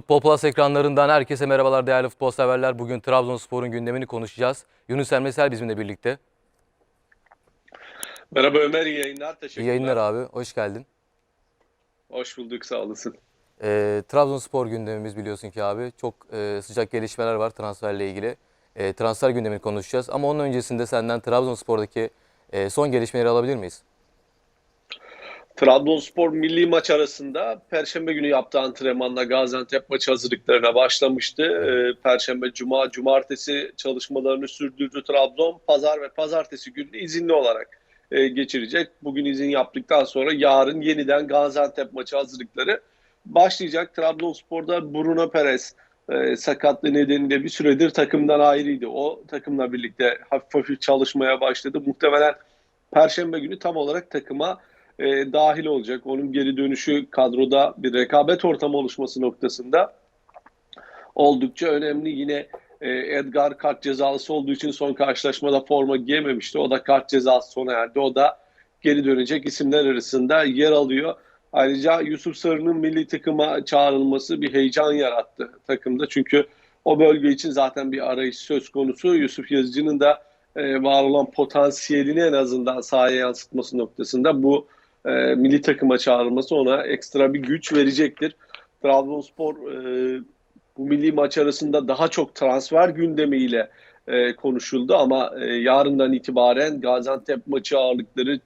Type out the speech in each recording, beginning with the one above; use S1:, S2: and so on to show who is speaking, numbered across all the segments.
S1: Futbol Plus ekranlarından herkese merhabalar değerli futbol severler. Bugün Trabzonspor'un gündemini konuşacağız. Yunus Emresel bizimle birlikte.
S2: Merhaba Ömer, iyi yayınlar. Teşekkürler.
S1: İyi yayınlar abi, hoş geldin.
S2: Hoş bulduk, sağ olasın.
S1: Ee, Trabzonspor gündemimiz biliyorsun ki abi. Çok e, sıcak gelişmeler var transferle ilgili. E, transfer gündemini konuşacağız. Ama onun öncesinde senden Trabzonspor'daki e, son gelişmeleri alabilir miyiz?
S2: Trabzonspor milli maç arasında Perşembe günü yaptığı antrenmanla Gaziantep maçı hazırlıklarına başlamıştı. Ee, Perşembe, Cuma, Cumartesi çalışmalarını sürdürdü Trabzon. Pazar ve Pazartesi günü izinli olarak e, geçirecek. Bugün izin yaptıktan sonra yarın yeniden Gaziantep maçı hazırlıkları başlayacak. Trabzonspor'da Bruno Perez e, sakatlığı nedeniyle bir süredir takımdan ayrıydı. O takımla birlikte hafif hafif çalışmaya başladı. Muhtemelen Perşembe günü tam olarak takıma e, dahil olacak. Onun geri dönüşü kadroda bir rekabet ortamı oluşması noktasında oldukça önemli. Yine e, Edgar kart cezalısı olduğu için son karşılaşmada forma giyememişti. O da kart cezası sona erdi. O da geri dönecek isimler arasında yer alıyor. Ayrıca Yusuf Sarı'nın milli takıma çağrılması bir heyecan yarattı takımda. Çünkü o bölge için zaten bir arayış söz konusu. Yusuf Yazıcı'nın da e, var olan potansiyelini en azından sahaya yansıtması noktasında bu e, milli takıma çağrılması ona ekstra bir güç verecektir. Trabzonspor e, bu milli maç arasında daha çok transfer gündemiyle e, konuşuldu ama e, yarından itibaren Gaziantep maçı ağırlıkları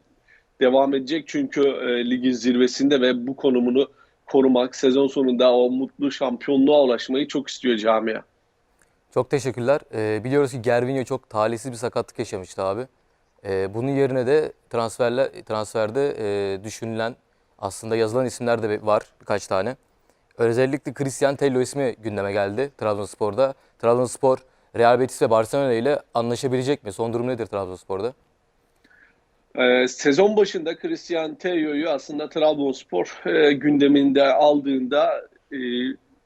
S2: devam edecek çünkü e, ligin zirvesinde ve bu konumunu korumak, sezon sonunda o mutlu şampiyonluğa ulaşmayı çok istiyor camia.
S1: Çok teşekkürler. Ee, biliyoruz ki Gervinho çok talihsiz bir sakatlık yaşamıştı abi. Ee, bunun yerine de transferle, transferde e, düşünülen aslında yazılan isimler de var birkaç tane. Özellikle Christian Tello ismi gündeme geldi Trabzonspor'da. Trabzonspor Real Betis ve Barcelona ile anlaşabilecek mi? Son durum nedir Trabzonspor'da?
S2: Ee, sezon başında Christian Tello'yu aslında Trabzonspor e, gündeminde aldığında e,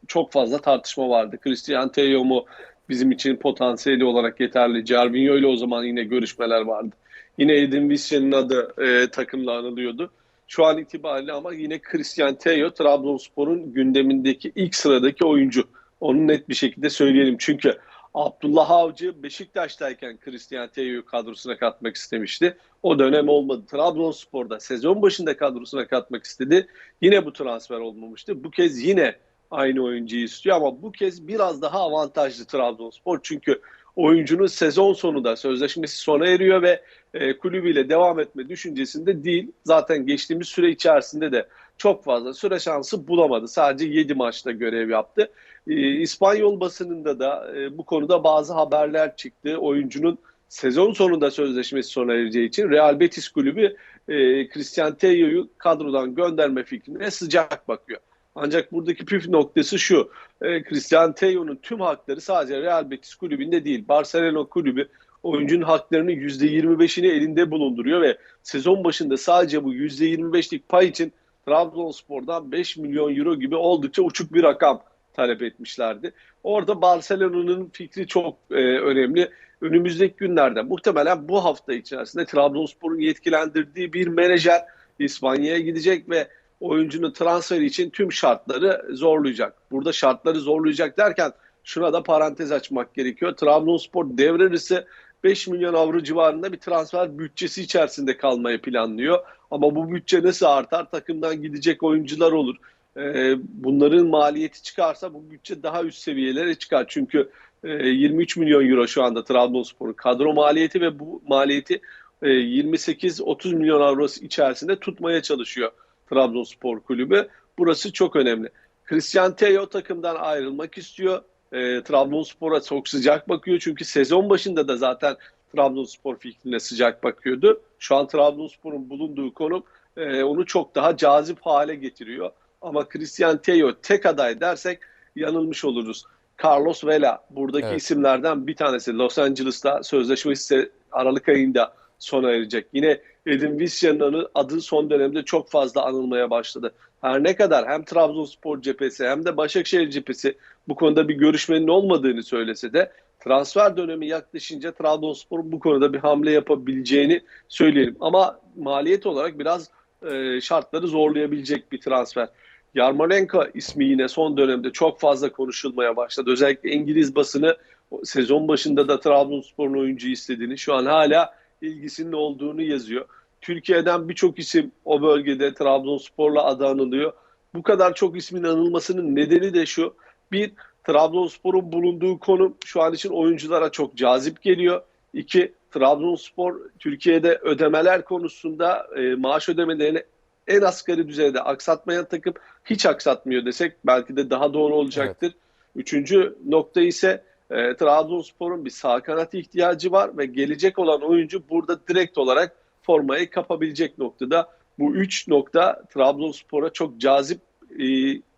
S2: çok fazla tartışma vardı. Christian Tello mu bizim için potansiyeli olarak yeterli? Cervinho ile o zaman yine görüşmeler vardı. Yine Edin Visca'nın adı e, takımla anılıyordu. Şu an itibariyle ama yine Christian Tello Trabzonspor'un gündemindeki ilk sıradaki oyuncu. Onu net bir şekilde söyleyelim. Çünkü Abdullah Avcı Beşiktaş'tayken Christian Tello'yu kadrosuna katmak istemişti. O dönem olmadı. Trabzonspor'da sezon başında kadrosuna katmak istedi. Yine bu transfer olmamıştı. Bu kez yine aynı oyuncuyu istiyor ama bu kez biraz daha avantajlı Trabzonspor. Çünkü oyuncunun sezon sonunda sözleşmesi sona eriyor ve e, kulübüyle devam etme düşüncesinde değil. Zaten geçtiğimiz süre içerisinde de çok fazla süre şansı bulamadı. Sadece 7 maçta görev yaptı. E, İspanyol basınında da e, bu konuda bazı haberler çıktı. Oyuncunun sezon sonunda sözleşmesi sona ereceği için Real Betis kulübü e, Christian Tello'yu kadrodan gönderme fikrine sıcak bakıyor. Ancak buradaki püf noktası şu. E, Christian Tello'nun tüm hakları sadece Real Betis kulübünde değil. Barcelona kulübü oyuncunun haklarının %25'ini elinde bulunduruyor ve sezon başında sadece bu %25'lik pay için Trabzonspor'dan 5 milyon euro gibi oldukça uçuk bir rakam talep etmişlerdi. Orada Barcelona'nın fikri çok e, önemli. Önümüzdeki günlerde muhtemelen bu hafta içerisinde Trabzonspor'un yetkilendirdiği bir menajer İspanya'ya gidecek ve oyuncunun transferi için tüm şartları zorlayacak. Burada şartları zorlayacak derken şuna da parantez açmak gerekiyor. Trabzonspor devre arası 5 milyon avro civarında bir transfer bütçesi içerisinde kalmayı planlıyor. Ama bu bütçe nasıl artar? Takımdan gidecek oyuncular olur. Ee, bunların maliyeti çıkarsa bu bütçe daha üst seviyelere çıkar. Çünkü e, 23 milyon euro şu anda Trabzonspor'un kadro maliyeti ve bu maliyeti e, 28-30 milyon avro içerisinde tutmaya çalışıyor Trabzonspor kulübü. Burası çok önemli. Christian Tello takımdan ayrılmak istiyor. E, Trabzonspor'a çok sıcak bakıyor. Çünkü sezon başında da zaten Trabzonspor fikrine sıcak bakıyordu. Şu an Trabzonspor'un bulunduğu konum e, onu çok daha cazip hale getiriyor. Ama Christian Tello tek aday dersek yanılmış oluruz. Carlos Vela buradaki
S1: Evet.
S2: isimlerden bir tanesi. Los Angeles'ta sözleşmesi Aralık ayında sona erecek. Yine Edin Visca'nın adı son dönemde çok fazla anılmaya başladı. Her ne kadar hem Trabzonspor cephesi hem de Başakşehir cephesi bu konuda bir görüşmenin olmadığını söylese de transfer dönemi yaklaşınca Trabzonspor'un bu konuda bir hamle yapabileceğini söyleyelim. Ama maliyet olarak biraz e, şartları zorlayabilecek bir transfer. Yarmolenko ismi yine son dönemde çok fazla konuşulmaya başladı. Özellikle İngiliz basını sezon başında da Trabzonspor'un oyuncu istediğini, şu an hala ilgisinin olduğunu yazıyor. Türkiye'den birçok isim o bölgede Trabzonspor'la adı anılıyor. Bu kadar çok ismin anılmasının nedeni de şu. Bir, Trabzonspor'un bulunduğu konum şu an için oyunculara çok cazip geliyor. İki, Trabzonspor Türkiye'de ödemeler konusunda e, maaş ödemelerini en asgari düzeyde aksatmayan takım hiç aksatmıyor desek belki de daha doğru olacaktır. Üçüncü nokta ise e, Trabzonspor'un bir sağ kanat ihtiyacı var ve gelecek olan oyuncu burada direkt olarak formayı kapabilecek noktada. Bu üç nokta Trabzonspor'a çok cazip e,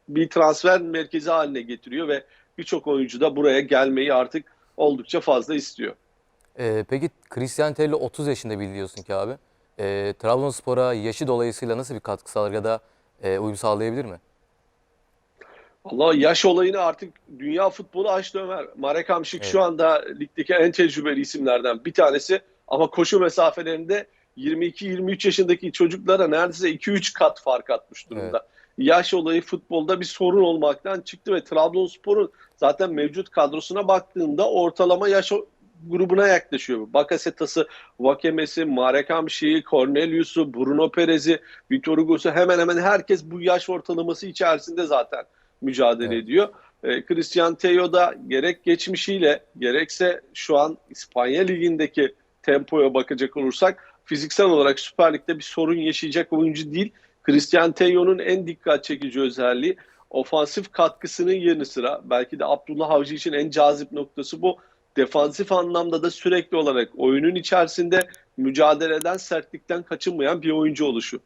S2: bir transfer merkezi haline getiriyor ve birçok oyuncu da buraya gelmeyi artık oldukça fazla istiyor.
S1: Ee, peki Christian Tello 30 yaşında biliyorsun ki abi. Ee, Trabzonspor'a yaşı dolayısıyla nasıl bir katkı sağlar ya da e, uyum sağlayabilir mi?
S2: Allah yaş olayını artık dünya futbolu açtı Ömer. Marek Hamšík
S1: Evet.
S2: şu anda ligdeki en tecrübeli isimlerden bir tanesi ama koşu mesafelerinde 22-23 yaşındaki çocuklara neredeyse 2-3 kat fark atmış durumda. Yaş olayı futbolda bir sorun olmaktan çıktı ve Trabzonspor'un zaten mevcut kadrosuna baktığında ortalama yaş grubuna yaklaşıyor. Bakasetas'ı, Vakeme'si, Marek Hamšík'i, Cornelius'u, Bruno Perez'i, Vitor Hugo'su hemen hemen herkes bu yaş ortalaması içerisinde zaten mücadele
S1: Evet.
S2: ediyor. E, Christian Tello da gerek geçmişiyle gerekse şu an İspanya Ligi'ndeki tempoya bakacak olursak fiziksel olarak Süper Lig'de bir sorun yaşayacak oyuncu değil. Christian Tello'nun en dikkat çekici özelliği ofansif katkısının yanı sıra belki de Abdullah Avcı için en cazip noktası bu. Defansif anlamda da sürekli olarak oyunun içerisinde mücadeleden, sertlikten kaçınmayan bir oyuncu oluşu.